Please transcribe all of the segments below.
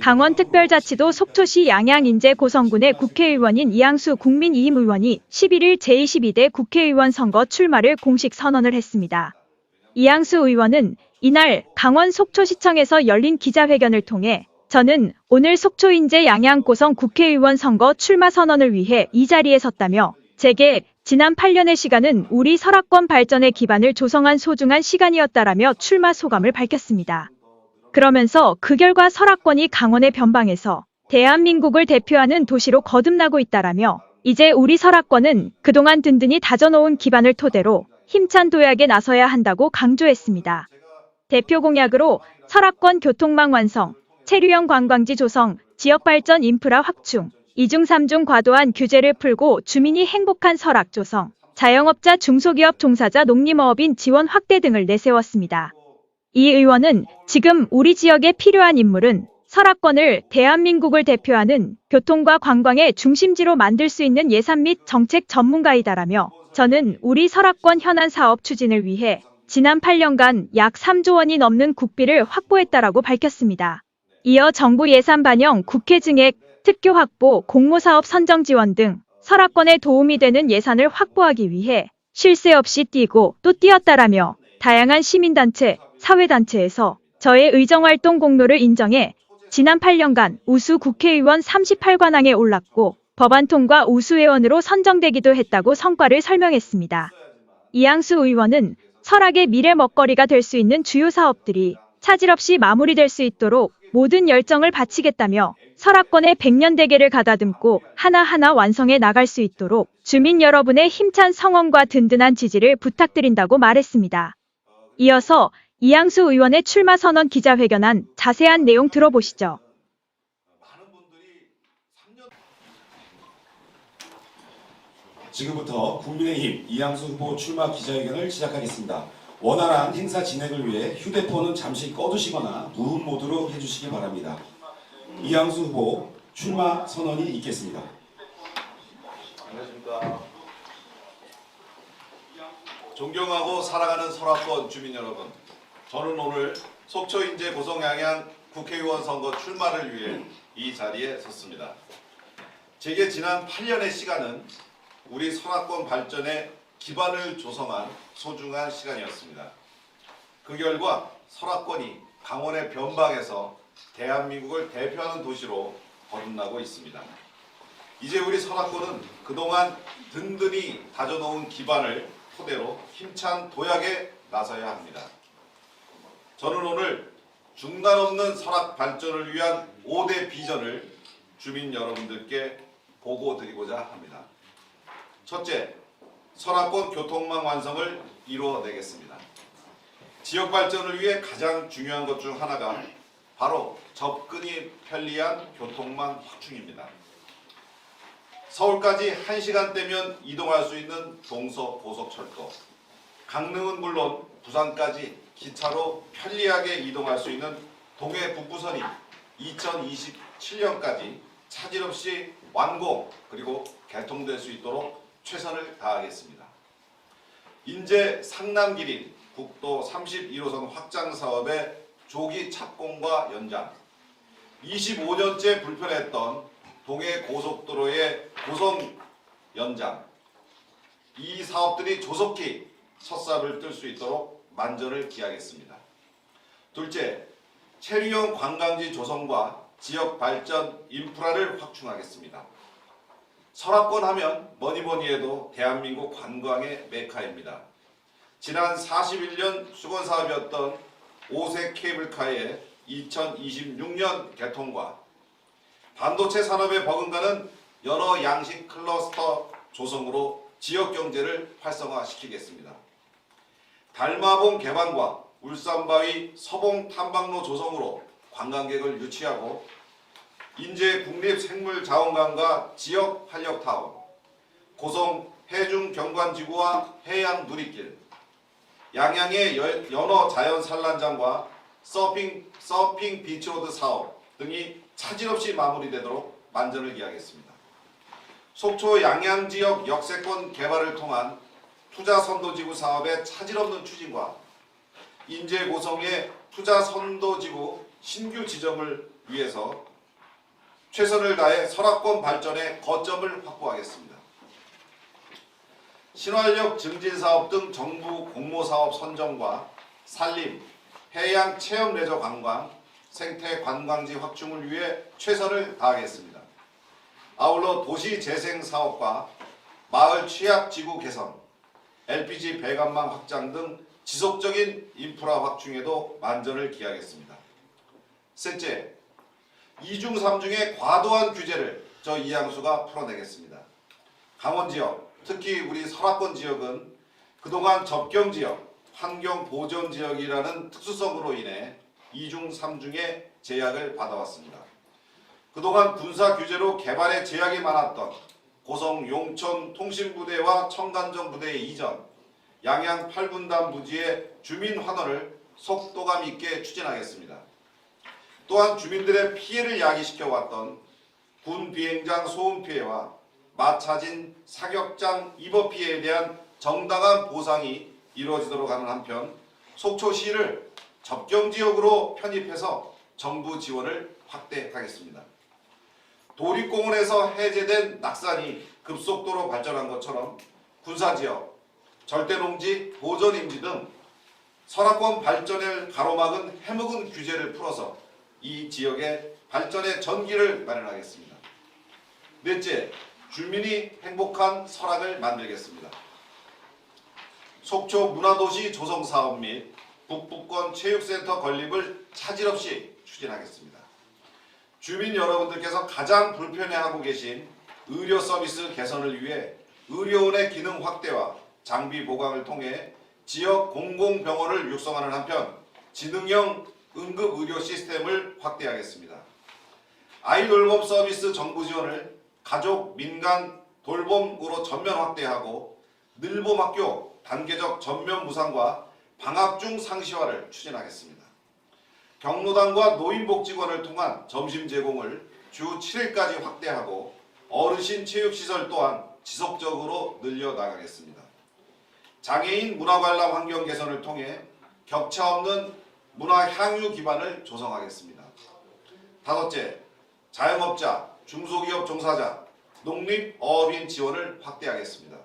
강원특별자치도 속초시 양양인제 고성군의 국회의원인 이양수 국민이임 의원이 11일 제22대 국회의원 선거 출마를 공식 선언을 했습니다. 이양수 의원은 이날 강원 속초시청에서 열린 기자회견을 통해 저는 오늘 속초인제 양양고성 국회의원 선거 출마 선언을 위해 이 자리에 섰다며 제게 지난 8년의 시간은 우리 설악권 발전의 기반을 조성한 소중한 시간이었다라며 출마 소감을 밝혔습니다. 그러면서 그 결과 설악권이 강원의 변방에서 대한민국을 대표하는 도시로 거듭나고 있다라며 이제 우리 설악권은 그동안 든든히 다져놓은 기반을 토대로 힘찬 도약에 나서야 한다고 강조했습니다. 대표 공약으로 설악권 교통망 완성, 체류형 관광지 조성, 지역발전 인프라 확충, 이중 삼중 과도한 규제를 풀고 주민이 행복한 설악 조성, 자영업자 중소기업 종사자 농림어업인 지원 확대 등을 내세웠습니다. 이 의원은 지금 우리 지역에 필요한 인물은 설악권을 대한민국을 대표하는 교통과 관광의 중심지로 만들 수 있는 예산 및 정책 전문가이다라며 저는 우리 설악권 현안 사업 추진을 위해 지난 8년간 약 3조 원이 넘는 국비를 확보했다라고 밝혔습니다. 이어 정부 예산 반영, 국회 증액, 특교 확보, 공모사업 선정 지원 등 설악권에 도움이 되는 예산을 확보하기 위해 쉴 새 없이 뛰고 또 뛰었다라며 다양한 시민단체, 사회단체에서 저의 의정활동 공로를 인정해 지난 8년간 우수 국회의원 38관왕에 올랐고 법안 통과 우수회원으로 선정되기도 했다고 성과를 설명했습니다. 이양수 의원은 설악의 미래 먹거리가 될 수 있는 주요 사업들이 차질 없이 마무리될 수 있도록 모든 열정을 바치겠다며 설악권의 백년 대계를 가다듬고 하나하나 완성해 나갈 수 있도록 주민 여러분의 힘찬 성원과 든든한 지지를 부탁드린다고 말했습니다. 이어서 이양수 의원의 출마 선언 기자회견한 자세한 내용 들어보시죠. 지금부터 국민의힘 이양수 후보 출마 기자회견을 시작하겠습니다. 원활한 행사 진행을 위해 휴대폰은 잠시 꺼두시거나 무음 모드로 해주시기 바랍니다. 이양수 후보 출마 선언이 있겠습니다. 안녕하십니까. 존경하고 사랑하는 설악권 주민 여러분. 저는 오늘 속초 인제 고성 양양 국회의원 선거 출마를 위해 이 자리에 섰습니다. 제게 지난 8년의 시간은 우리 설악권 발전의 기반을 조성한 소중한 시간이었습니다. 그 결과 설악권이 강원의 변방에서 대한민국을 대표하는 도시로 거듭나고 있습니다. 이제 우리 설악권은 그동안 든든히 다져놓은 기반을 토대로 힘찬 도약에 나서야 합니다. 저는 오늘 중단 없는 설악 발전을 위한 5대 비전을 주민 여러분들께 보고 드리고자 합니다. 첫째, 설악권 교통망 완성을 이루어내겠습니다. 지역 발전을 위해 가장 중요한 것 중 하나가 바로 접근이 편리한 교통망 확충입니다. 서울까지 1시간대면 이동할 수 있는 동서 고속철도, 강릉은 물론 부산까지 기차로 편리하게 이동할 수 있는 동해 북부선이 2027년까지 차질 없이 완공 그리고 개통될 수 있도록 최선을 다하겠습니다. 인제 상남길인 국도 31호선 확장 사업의 조기 착공과 연장, 25년째 불편했던 동해 고속도로의 고성 연장, 이 사업들이 조속히 첫삽을 뜰 수 있도록 만전을 기하겠습니다. 둘째, 체류형 관광지 조성과 지역 발전 인프라를 확충하겠습니다. 설악권 하면 뭐니 뭐니 해도 대한민국 관광의 메카입니다. 지난 41년 수건 사업이었던 오색 케이블카의 2026년 개통과 반도체 산업에 버금가는 여러 양식 클러스터 조성으로 지역 경제를 활성화시키겠습니다. 달마봉 개방과 울산바위 서봉 탐방로 조성으로 관광객을 유치하고 인제 국립생물자원관과 지역 활력타운, 고성 해중 경관지구와 해양 누리길, 양양의 여- 연어 자연 산란장과 서핑 서핑 비치로드 사업 등이 차질 없이 마무리되도록 만전을 기하겠습니다. 속초 양양 지역 역세권 개발을 통한 투자 선도지구 사업의 차질 없는 추진과 인제 고성의 투자 선도지구 신규 지정을 위해서 최선을 다해 설악권 발전에 거점을 확보하겠습니다. 신활력 증진 사업 등 정부 공모 사업 선정과 산림, 해양 체험 레저 관광, 생태 관광지 확충을 위해 최선을 다하겠습니다. 아울러 도시 재생 사업과 마을 취약 지구 개선, LPG 배관망 확장 등 지속적인 인프라 확충에도 만전을 기하겠습니다. 셋째, 이중 삼중의 과도한 규제를 저 이양수가 풀어내겠습니다. 강원 지역, 특히 우리 설악권 지역은 그동안 접경 지역, 환경 보전 지역이라는 특수성으로 인해 이중 삼중의 제약을 받아왔습니다. 그동안 군사 규제로 개발에 제약이 많았던 고성 용천 통신부대와 청간정 부대의 이전, 양양 8분단 부지의 주민 환원을 속도감 있게 추진하겠습니다. 또한 주민들의 피해를 야기시켜 왔던 군 비행장 소음 피해와 마차진 사격장 입업 피해에 대한 정당한 보상이 이루어지도록 하는 한편 속초시를 접경 지역으로 편입해서 정부 지원을 확대하겠습니다. 도립공원에서 해제된 낙산이 급속도로 발전한 것처럼 군사지역, 절대농지, 보전임지 등 설악권 발전을 가로막은 해묵은 규제를 풀어서 이 지역의 발전의 전기를 마련하겠습니다. 넷째, 주민이 행복한 설악을 만들겠습니다. 속초 문화도시 조성 사업 및 북부권 체육센터 건립을 차질 없이 추진하겠습니다. 주민 여러분들께서 가장 불편해하고 계신 의료 서비스 개선을 위해 의료원의 기능 확대와 장비 보강을 통해 지역 공공병원을 육성하는 한편 지능형 응급의료 시스템을 확대하겠습니다. 아이 돌봄 서비스 정부 지원을 가족 민간 돌봄으로 전면 확대하고 늘봄학교 단계적 전면 무상과 방학 중 상시화를 추진하겠습니다. 경로당과 노인복지관을 통한 점심 제공을 주 7일까지 확대하고 어르신 체육시설 또한 지속적으로 늘려나가겠습니다. 장애인 문화관람 환경 개선을 통해 격차 없는 문화 향유 기반을 조성하겠습니다. 다섯째, 자영업자, 중소기업 종사자, 농립어업인 지원을 확대하겠습니다.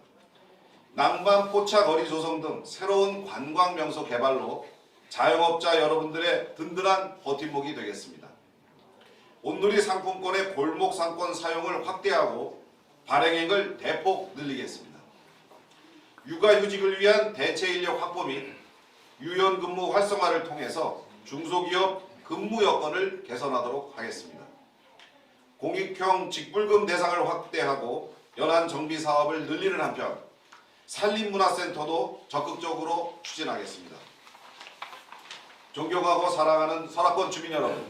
낭만 포차 거리 조성 등 새로운 관광 명소 개발로 자영업자 여러분들의 든든한 버팀목이 되겠습니다. 온누리 상품권의 골목 상권 사용을 확대하고 발행액을 대폭 늘리겠습니다. 육아휴직을 위한 대체 인력 확보 및 유연 근무 활성화를 통해서 중소기업 근무 여건을 개선하도록 하겠습니다. 공익형 직불금 대상을 확대하고 연안 정비 사업을 늘리는 한편 산림문화센터도 적극적으로 추진하겠습니다. 존경하고 사랑하는 설악권 주민 여러분,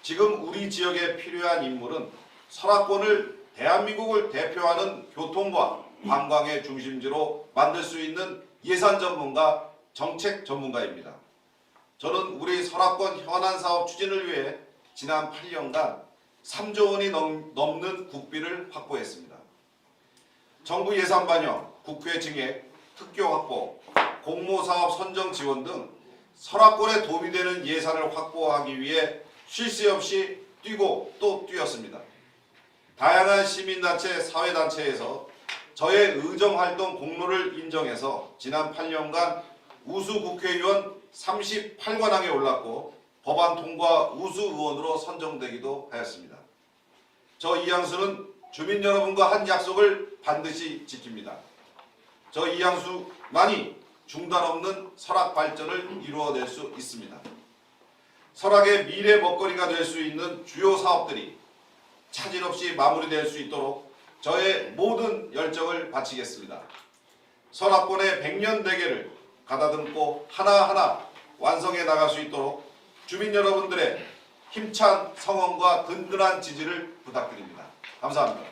지금 우리 지역에 필요한 인물은 설악권을 대한민국을 대표하는 교통과 관광의 중심지로 만들 수 있는 예산 전문가, 정책 전문가입니다. 저는 우리 설악권 현안 사업 추진을 위해 지난 8년간 3조 원이 넘, 넘는 국비를 확보했습니다. 정부 예산 반영, 국회 증액, 특교 확보, 공모사업 선정 지원 등 설악권에 도움이 되는 예산을 확보하기 위해 쉴 새 없이 뛰고 또 뛰었습니다. 다양한 시민단체, 사회단체에서 저의 의정활동 공로를 인정해서 지난 8년간 우수 국회의원 38관왕에 올랐고 법안 통과 우수 의원으로 선정되기도 하였습니다. 저 이양수는 주민 여러분과 한 약속을 반드시 지킵니다. 저 이양수만이 중단 없는 설악 발전을 이루어낼 수 있습니다. 설악의 미래 먹거리가 될 수 있는 주요 사업들이 차질 없이 마무리될 수 있도록 저의 모든 열정을 바치겠습니다. 설악권의 백년 대계를 가다듬고 하나하나 완성해 나갈 수 있도록 주민 여러분들의 힘찬 성원과 든든한 지지를 부탁드립니다. 감사합니다.